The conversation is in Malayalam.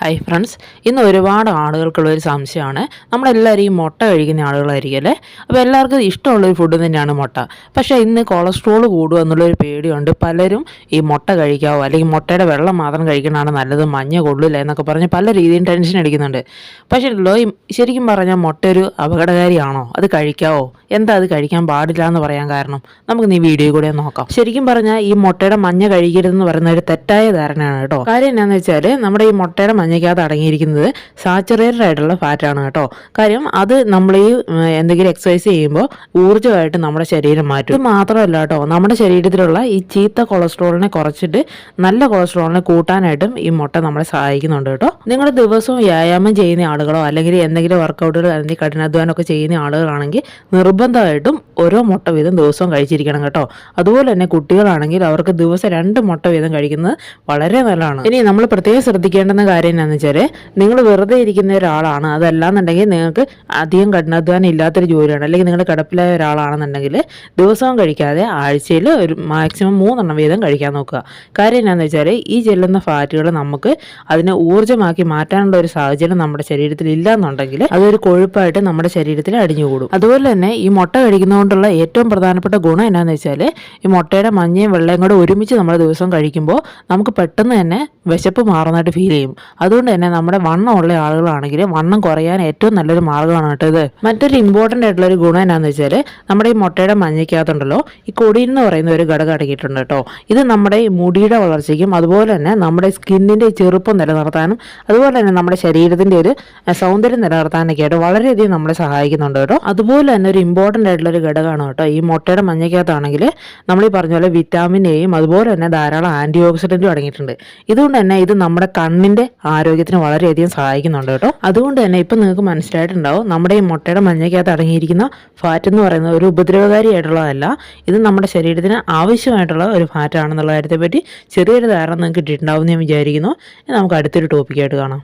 ഹായ് ഫ്രണ്ട്സ് ഇന്ന് ഒരുപാട് ആളുകൾക്കുള്ള ഒരു സംശയമാണ്. നമ്മളെല്ലാവരും ഈ മുട്ട കഴിക്കുന്ന ആളുകളായിരിക്കും അല്ലേ? അപ്പോൾ എല്ലാവർക്കും ഇഷ്ടമുള്ളൊരു ഫുഡ് തന്നെയാണ് മുട്ട. പക്ഷേ ഇന്ന് കൊളസ്ട്രോൾ കൂടുക എന്നുള്ളൊരു പേടിയുണ്ട്. പലരും ഈ മുട്ട കഴിക്കാവോ? അല്ലെങ്കിൽ മുട്ടയുടെ വെള്ളം മാത്രം കഴിക്കണതാണ് നല്ലത് മഞ്ഞ കൊള്ളില്ല എന്നൊക്കെ പറഞ്ഞ് പല രീതിയിൽ ടെൻഷൻ അടിക്കുന്നുണ്ട്. പക്ഷേ ഉണ്ടല്ലോ ശരിക്കും പറഞ്ഞാൽ മുട്ട ഒരു അപകടകാരിയാണോ? അത് കഴിക്കാവോ? എന്താ അത് കഴിക്കാൻ പാടില്ല എന്ന് പറയാൻ കാരണം? നമുക്ക് ഈ വീഡിയോ കൂടെ നോക്കാം. ശരിക്കും പറഞ്ഞാൽ ഈ മുട്ടയുടെ മഞ്ഞ കഴിക്കരുതെന്ന് പറയുന്ന ഒരു തെറ്റായ ധാരണയാണ് കേട്ടോ. കാര്യം എന്താണെന്ന് വെച്ചാൽ നമ്മുടെ ഈ മുട്ടയുടെ മഞ്ഞയ്ക്കകത്ത് അടങ്ങിയിരിക്കുന്നത് സാച്ചുറേറ്റഡ് ആയിട്ടുള്ള ഫാറ്റാണ് കേട്ടോ. കാര്യം അത് നമ്മൾ ഈ എന്തെങ്കിലും എക്സസൈസ് ചെയ്യുമ്പോൾ ഊർജമായിട്ട് നമ്മുടെ ശരീരം മാറ്റും. ഇത് മാത്രമല്ല കേട്ടോ നമ്മുടെ ശരീരത്തിലുള്ള ഈ ചീത്ത കൊളസ്ട്രോളിനെ കുറച്ചിട്ട് നല്ല കൊളസ്ട്രോളിനെ കൂട്ടാനായിട്ടും ഈ മുട്ട നമ്മളെ സഹായിക്കുന്നുണ്ട് കേട്ടോ. നിങ്ങൾ ദിവസവും വ്യായാമം ചെയ്യുന്ന ആളുകളോ അല്ലെങ്കിൽ എന്തെങ്കിലും വർക്കൗട്ടുകൾ അല്ലെങ്കിൽ കഠിനാധ്വാനമൊക്കെ ചെയ്യുന്ന ആളുകളാണെങ്കിൽ നിർബന്ധമായിട്ടും ഓരോ മുട്ട വീതം ദിവസവും കഴിച്ചിരിക്കണം കേട്ടോ. അതുപോലെ തന്നെ കുട്ടികളാണെങ്കിൽ അവർക്ക് ദിവസം രണ്ട് മുട്ട വീതം കഴിക്കുന്നത് വളരെ നല്ലതാണ്. ഇനി നമ്മൾ പ്രത്യേകം ശ്രദ്ധിക്കേണ്ടുന്ന കാര്യം എന്താണെന്ന് വെച്ചാൽ നിങ്ങൾ വെറുതെ ഇരിക്കുന്ന ഒരാളാണ്. അതല്ലാന്നുണ്ടെങ്കിൽ നിങ്ങൾക്ക് അധികം കഠിനാധ്വാനം ഇല്ലാത്തൊരു ജോലിയാണ്. അല്ലെങ്കിൽ നിങ്ങൾ കിടപ്പിലായ ഒരാളാണെന്നുണ്ടെങ്കിൽ ദിവസവും കഴിക്കാതെ ആഴ്ചയിൽ ഒരു മാക്സിമം മൂന്നെണ്ണം വീതം കഴിക്കാൻ നോക്കുക. കാര്യം എന്താണെന്ന് വെച്ചാൽ ഈ ചെല്ലുന്ന ഫാറ്റുകൾ നമുക്ക് അതിനെ ഊർജമാക്കി മാറ്റാനുള്ള ഒരു സാഹചര്യം നമ്മുടെ ശരീരത്തിൽ ഇല്ല എന്നുണ്ടെങ്കിൽ അതൊരു കൊഴുപ്പായിട്ട് നമ്മുടെ ശരീരത്തിൽ അടിഞ്ഞുകൂടും. അതുപോലെ തന്നെ ഈ മുട്ട കഴിക്കുന്നതുകൊണ്ടുള്ള ഏറ്റവും പ്രധാനപ്പെട്ട ഗുണം എന്നാന്ന് വെച്ചാൽ ഈ മുട്ടയുടെ മഞ്ഞയും വെള്ളയും കൂടെ ഒരുമിച്ച് നമ്മൾ ദിവസം കഴിക്കുമ്പോൾ നമുക്ക് പെട്ടെന്ന് തന്നെ വിശപ്പ് മാറുന്നതായിട്ട് ഫീൽ ചെയ്യും. അതുകൊണ്ട് തന്നെ നമ്മുടെ വണ്ണം ഉള്ള ആളുകളാണെങ്കിൽ വണ്ണം കുറയാൻ ഏറ്റവും നല്ലൊരു മാർഗമാണ് കേട്ടോ ഇത്. മറ്റൊരു ഇമ്പോർട്ടന്റ് ആയിട്ടുള്ള ഒരു ഗുണം എന്നാന്ന് വെച്ചാൽ നമ്മുടെ ഈ മുട്ടയുടെ മഞ്ഞയ്ക്കകത്തുണ്ടല്ലോ ഈ കൊടി എന്ന് പറയുന്ന ഒരു ഘടകം അടങ്ങിയിട്ടുണ്ട് കേട്ടോ. ഇത് നമ്മുടെ ഈ മുടിയുടെ വളർച്ചയ്ക്കും അതുപോലെ തന്നെ നമ്മുടെ സ്കിന്നിന്റെ ചെറുപ്പം നിലനിർത്താനും അതുപോലെ തന്നെ നമ്മുടെ ശരീരത്തിന്റെ ഒരു സൗന്ദര്യം നിലനിർത്താനൊക്കെ ആയിട്ട് വളരെയധികം നമ്മളെ സഹായിക്കുന്നുണ്ട് കേട്ടോ. അതുപോലെ തന്നെ ഒരു ഇമ്പോർട്ടന്റ് ആയിട്ടുള്ള ഒരു ഘടകമാണ് കേട്ടോ ഈ മുട്ടയുടെ മഞ്ഞയ്ക്കകത്താണെങ്കിൽ നമ്മൾ ഈ പറഞ്ഞ പോലെ വിറ്റാമിൻ എയും അതുപോലെ തന്നെ ധാരാളം ആന്റി ഓക്സിഡന്റും അടങ്ങിയിട്ടുണ്ട്. ഇതുകൊണ്ട് തന്നെ ഇത് നമ്മുടെ കണ്ണിന്റെ ആരോഗ്യത്തിന് വളരെയധികം സഹായിക്കുന്നുണ്ട് കേട്ടോ. അതുകൊണ്ട് തന്നെ ഇപ്പം നിങ്ങൾക്ക് മനസ്സിലായിട്ടുണ്ടാവും നമ്മുടെ ഈ മുട്ടയുടെ മഞ്ഞയ്ക്കകത്ത് അടങ്ങിയിരിക്കുന്ന ഫാറ്റ് എന്ന് പറയുന്നത് ഒരു ഉപദ്രവകാരിയായിട്ടുള്ളതല്ല. ഇത് നമ്മുടെ ശരീരത്തിന് ആവശ്യമായിട്ടുള്ള ഒരു ഫാറ്റാണെന്നുള്ള കാര്യത്തെപ്പറ്റി ചെറിയൊരു ധാരണ നിങ്ങൾക്ക് കിട്ടിയിട്ടുണ്ടാവും എന്ന് ഞാൻ വിചാരിക്കുന്നു. നമുക്ക് അടുത്തൊരു ടോപ്പിക്കായിട്ട് കാണാം.